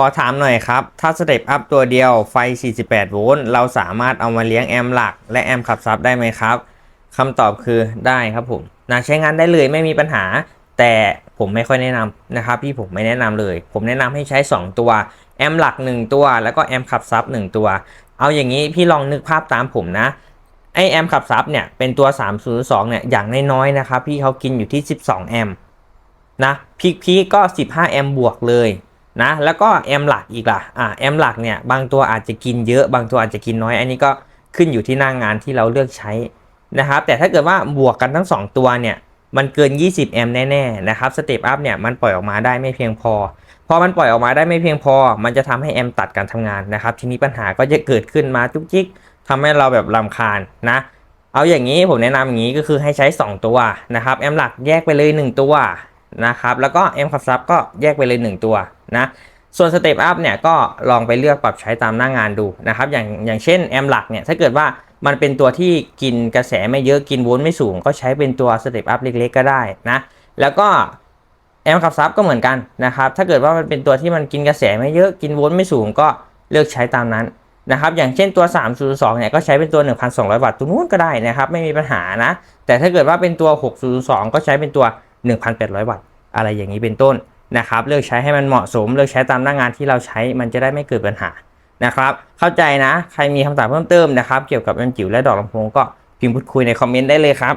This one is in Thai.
อถามหน่อยครับ ถ้าสเต็ปอัพตัวเดียวไฟ 48 โวลต์ เราสามารถเอามาเลี้ยงแอมหลัก และแอมขับซับได้ไหมครับคำตอบคือได้ครับผมนะใช้งานได้เลยไม่มีปัญหา แต่ผมไม่ค่อยแนะนำนะครับ พี่ผมไม่แนะนำเลย ผมแนะนำให้ใช้ 2 ตัวแอมหลัก 1 ตัว แล้วก็แอมขับซับ1ตัว เอาอย่างนี้พี่ลองนึกภาพตามผมนะไอแอมขับซับเนี่ยเป็นตัว 302 เนี่ยอย่างน้อยๆนะครับพี่เขากินอยู่ที่ 12 แอมนะพีคพีก็ 15 แอมบวกเลย นะแล้วก็แอมหลักอีกล่ะอ่าแอมหลักเนี่ยบางตัวอาจจะกินเยอะบางตัวอาจจะกินน้อย อันนี้ก็ขึ้นอยู่ที่หน้างงานที่เราเลือกใช้นะครับ แต่ถ้าเกิดว่าบวกกันทั้ง 2 ตัวเนี่ยมันเกิน 20 แอมแน่ๆนะครับสเตปอัพเนี่ยมันปล่อยออกมาได้ไม่เพียงพอพอมันปล่อยออกมาได้ไม่เพียงพอ มันจะทำให้แอมตัดการทำงานนะครับ ทีนี้ปัญหาก็จะเกิดขึ้นมาจุกจิกทำให้เราแบบลำคาญนะ เอาอย่างนี้ผมแนะนำอย่างนี้ก็คือให้ใช้ 2 ตัวนะครับแอมหลักแยกไปเลย 1 ตัว นะครับ แล้วก็แอมป์ขับซับก็แยกไปเลย 1 ตัวนะส่วนสเตปอัพเนี่ยก็ลองไปเลือกปรับใช้ตามหน้างานดูนะครับ อย่างอย่างเช่นแอมหลักเนี่ยถ้าเกิดว่ามันเป็นตัวที่กินกระแสไม่เยอะกินโวลต์ไม่สูง ก็ใช้เป็นตัวสเตปอัพเล็กๆ ก็ได้นะ แล้วก็แอมกับซับก็เหมือนกันนะครับ ถ้าเกิดว่ามันเป็นตัวที่มันกินกระแสไม่เยอะกินโวลต์ไม่สูงก็เลือกใช้ตามนั้นนะครับ อย่างเช่นตัว 302 เนี่ยก็ใช้เป็นตัว 1,200 วัตต์ตัวนู้นก็ได้นะครับ ไม่มีปัญหานะ แต่ถ้าเกิดว่าเป็นตัว 602 ก็ใช้เป็นตัว 1,800 วัตต์ อะไรอย่างนี้เป็นต้นนะครับ เลือกใช้ให้มันเหมาะสม เลือกใช้ตามหน้างานที่เราใช้ มันจะได้ไม่เกิดปัญหานะครับ เข้าใจนะ ใครมีคำถามเพิ่มเติมนะครับ เกี่ยวกับแอมจิ๋วและดอกลำโพงก็พิมพ์พูดคุยในคอมเมนต์ได้เลยครับ